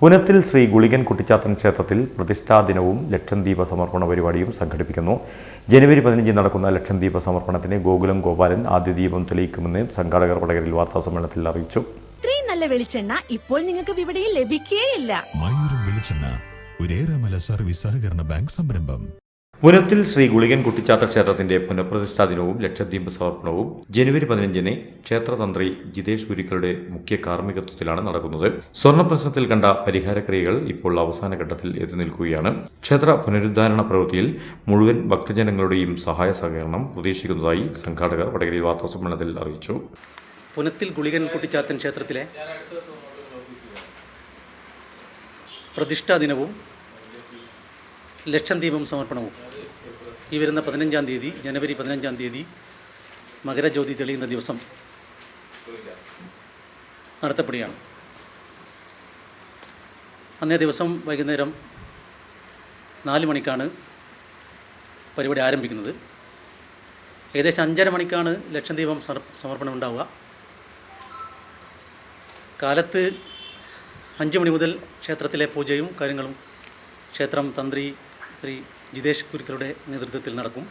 പുനത്തിൽ ശ്രീ ഗുളികൻ കുട്ടിച്ചാത്തൻ ക്ഷേത്രത്തിൽ പ്രതിഷ്ഠാ ദിനവും ലക്ഷദ്വീപ സമർപ്പണ പരിപാടിയും സംഘടിപ്പിക്കുന്നു. ജനുവരി പതിനഞ്ചിന് നടക്കുന്ന ലക്ഷദ്വീപ സമർപ്പണത്തിന് ഗോകുലം ഗോപാലൻ ആദ്യ ദീപം തെളിയിക്കുമെന്ന് സംഘാടകർ വടകരയിൽ വാർത്താസമ്മേളനത്തിൽ അറിയിച്ചു. ഇത്രയും നല്ല വെളിച്ചെണ്ണ ഇപ്പോൾ നിങ്ങൾക്ക് വിപണിയിൽ ലഭിക്കുകയില്ല മയൂരം വെളിച്ചെണ്ണ ഒരേറെമല സർവീസ് സഹകരണ ബാങ്ക് സംരംഭം. പുനത്തിൽ ശ്രീ ഗുളികൻ കുട്ടിച്ചാത്ത ക്ഷേത്രത്തിന്റെ പുനഃപ്രതിഷ്ഠാ ദിനവും ലക്ഷദ്വീപ് സമർപ്പണവും ജനുവരി പതിനഞ്ചിന് ക്ഷേത്രതന്ത്രി ജിതേഷ് ഗുരുക്കളുടെ മുഖ്യ കാർമ്മികത്വത്തിലാണ് നടക്കുന്നത്. സ്വർണ പ്രശ്നത്തിൽ കണ്ട പരിഹാരക്രിയകൾ ഇപ്പോൾ അവസാന ഘട്ടത്തിൽ എത്തി നിൽക്കുകയാണ്. ക്ഷേത്ര പുനരുദ്ധാരണ പ്രവൃത്തിയിൽ മുഴുവൻ ഭക്തജനങ്ങളുടെയും സഹായ സഹകരണം പ്രതീക്ഷിക്കുന്നതായി സംഘാടകർ വടകരയിൽ വാർത്താസമ്മേളനത്തിൽ അറിയിച്ചു. പുനത്തിൽ ഗുളികൻ കുട്ടിച്ചാത്തൻ ക്ഷേത്രത്തിലെ പ്രതിഷ്ഠാ ദിനവും ലക്ഷം ദീപം സമർപ്പണവും. ഈ വരുന്ന പതിനഞ്ചാം തീയതി ജനുവരി പതിനഞ്ചാം തീയതി മകരജ്യോതി തെളിയുന്ന ദിവസം നടത്തപ്പെടുകയാണ്. അന്നേ ദിവസം വൈകുന്നേരം നാല് മണിക്കാണ് പരിപാടി ആരംഭിക്കുന്നത്. ഏകദേശം അഞ്ചര മണിക്കാണ് ലക്ഷദ്വീപം സമർ- സമർപ്പണം ഉണ്ടാവുക. കാലത്ത് അഞ്ച് മണി മുതൽ ക്ഷേത്രത്തിലെ പൂജയും കാര്യങ്ങളും ക്ഷേത്രം തന്ത്രി ശ്രീ ജിതേഷ് കുരുക്കളുടെ നേതൃത്വത്തിൽ നടക്കും.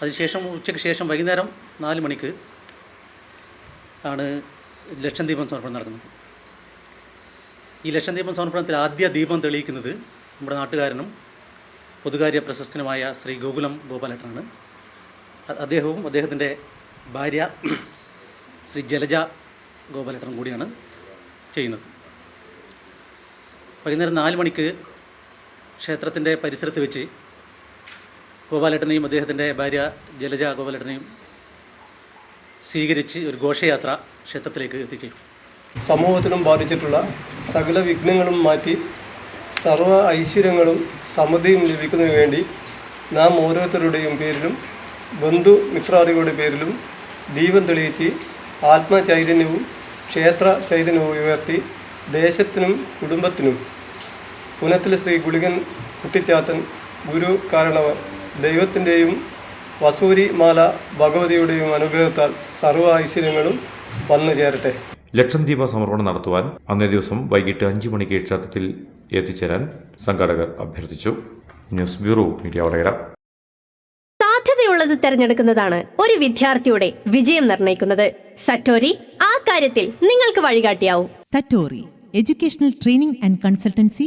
അതിനുശേഷം ഉച്ചയ്ക്ക് ശേഷം വൈകുന്നേരം നാല് മണിക്ക് ആണ് ലക്ഷദ്വീപം സമർപ്പണം നടക്കുന്നത്. ഈ ലക്ഷദ്വീപം സമർപ്പണത്തിൽ ആദ്യ ദീപം തെളിയിക്കുന്നത് നമ്മുടെ നാട്ടുകാരനും പൊതുകാര്യ പ്രശസ്തനുമായ ശ്രീ ഗോകുലം ഗോപാലേട്ടനാണ്. അദ്ദേഹവും അദ്ദേഹത്തിന്റെ ഭാര്യ ശ്രീ ജലജ ഗോപാലേട്ടനും കൂടിയാണ് ചെയ്യുന്നത്. വൈകുന്നേരം നാല് മണിക്ക് ക്ഷേത്രത്തിന്റെ പരിസരത്ത് വെച്ച് ഗോപാലേട്ടനെയും അദ്ദേഹത്തിന്റെ ഭാര്യ ജലജ ഗോപാലേട്ടനെയും സ്വീകരിച്ച് ഒരു ഘോഷയാത്ര ക്ഷേത്രത്തിലേക്ക് എത്തിച്ചേരും സമൂഹത്തിനും ബാധിച്ചിട്ടുള്ള സകല വിഘ്നങ്ങളും മാറ്റി സർവ ഐശ്വര്യങ്ങളും സമൃദ്ധിയും ലഭിക്കുന്നതിന് വേണ്ടി നാം ഓരോരുത്തരുടെയും പേരിലും ബന്ധു മിത്രാദികളുടെ പേരിലും ദീപം തെളിയിച്ച് ആത്മചൈതന്യവും ക്ഷേത്ര ചൈതന്യവും ഉയർത്തി ദേശത്തിനും കുടുംബത്തിനും പുനത്തിൽ ശ്രീ ഗുളികൻ കുട്ടിച്ചാത്തൻ ഗുരു കാരണവർ ദൈവത്തിന്റെയും വസൂരി മാല ഭഗവതിയുടെയും അനുഗ്രഹത്താൽ സർവ ഐശ്വര്യങ്ങളും വന്നു ചേരട്ടെ. ലക്ഷംദീപ സമർപ്പണം നടത്തുവാൻ അന്നേ ദിവസം വൈകിട്ട് അഞ്ചു മണിക്ക് ക്ഷേത്രത്തിൽ എത്തിച്ചേരാൻ സംഘാടകർ അഭ്യർത്ഥിച്ചു. ന്യൂസ് ബ്യൂറോ മീഡിയ വടകര സാധ്യതയുള്ളത് തിരഞ്ഞെടുക്കുന്നതാണ് ഒരു വിദ്യാർത്ഥിയുടെ വിജയം നിർണയിക്കുന്നത്. സറ്റോരി ആ കാര്യത്തിൽ നിങ്ങൾക്ക് വഴികാട്ടിയാവും. Satori educational training and Consultancy